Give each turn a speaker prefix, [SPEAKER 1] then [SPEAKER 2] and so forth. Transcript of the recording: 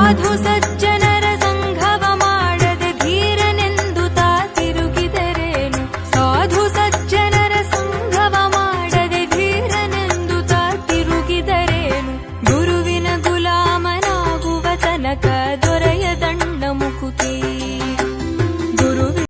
[SPEAKER 1] ಸಾಧು ಸಜ್ಜನರ ಸಂಘವ ಮಾಡದೆ ಧೀರನೆಂದು ತಾ ತಿರುಗಿದರೇನು? ಸಾಧು ಸಜ್ಜನರ ಸಂಘವ ಮಾಡದೆ ಧೀರನೆಂದು ತಾ ತಿರುಗಿದರೇನು? ಗುರುವಿನ ಗುಲಾಮನಾಗುವ ತನಕ